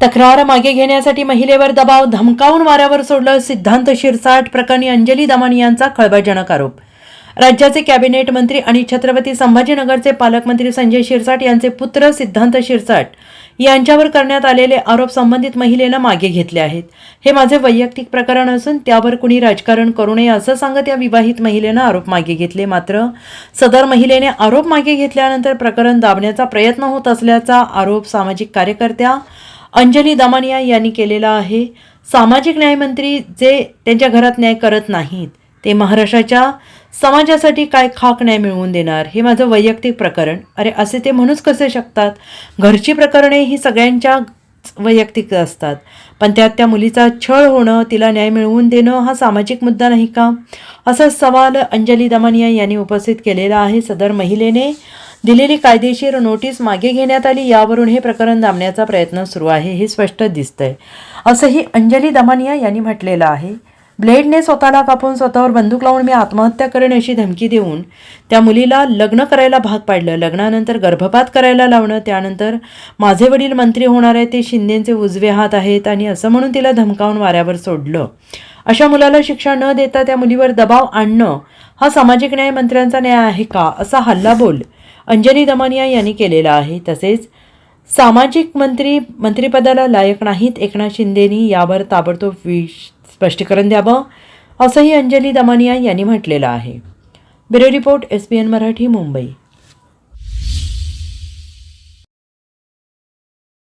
तक्रार मागे घेण्यासाठी महिलेवर दबाव धमकावून वाऱ्यावर सोडलं सिद्धांत शिरसाट प्रकरणी अंजली दमानी यांचा खळबळजनक आरोप. राज्याचे कॅबिनेट मंत्री आणि छत्रपती संभाजीनगरचे पालकमंत्री संजय शिरसाट यांचे पुत्र सिद्धांत शिरसाट यांच्यावर करण्यात आलेले आरोप संबंधित महिलेनं मागे घेतले आहेत. हे माझे वैयक्तिक प्रकरण असून त्यावर कुणी राजकारण करू नये असं सांगत या विवाहित महिलेनं आरोप मागे घेतले. मात्र सदर महिलेने आरोप मागे घेतल्यानंतर प्रकरण दाबण्याचा प्रयत्न होत असल्याचा आरोप सामाजिक कार्यकर्त्या अंजली दमानिया यांनी केलेला आहे. सामाजिक न्यायमंत्री जे त्यांच्या घरात न्याय करत नाहीत ते महाराष्ट्राच्या समाजासाठी काय खाक न्याय मिळवून देणार हे माझं वैयक्तिक प्रकरण. अरे असे ते म्हणूच कसे शकतात? घरची प्रकरणे ही सगळ्यांच्या वैयक्तिक असतात. पण त्यात त्या मुलीचा छळ होणं तिला न्याय मिळवून देणं हा सामाजिक मुद्दा नाही का? असा सवाल अंजली दमानिया यांनी उपस्थित केलेला आहे सदर महिलेने. दिलेली कायदेशीर नोटीस मागे घेण्यात आली यावरून हे प्रकरण दाबण्याचा प्रयत्न सुरू आहे हे स्पष्ट दिसतंय. असंही अंजली दमानिया यांनी म्हटलेलं आहे ब्लेडने स्वतःला कापून स्वतःवर बंदूक लावून मी आत्महत्या करेन अशी धमकी देऊन त्या मुलीला लग्न करायला भाग पाडलं. लग्नानंतर गर्भपात करायला लावणं त्यानंतर माझे वडील मंत्री होणार आहे ते शिंदेचे उजवे हात आहेत आणि असं म्हणून तिला धमकावून वाऱ्यावर सोडलं. अशा मुलाला शिक्षा न देता त्या मुलीवर दबाव आणणं हा सामाजिक न्याय मंत्र्यांचा न्याय आहे का? असा हल्लाबोल अंजली दमानिया यांनी केलेला आहे. तसेच सामाजिक मंत्री मंत्रिपदाला लायक नाहीत एकनाथ शिंदेनी यावर ताबडतोब विश स्पष्टीकरण द्यावं असंही अंजली दमानिया यांनी म्हटलेलं आहे. Bureau report S P N Marathi Mumbai.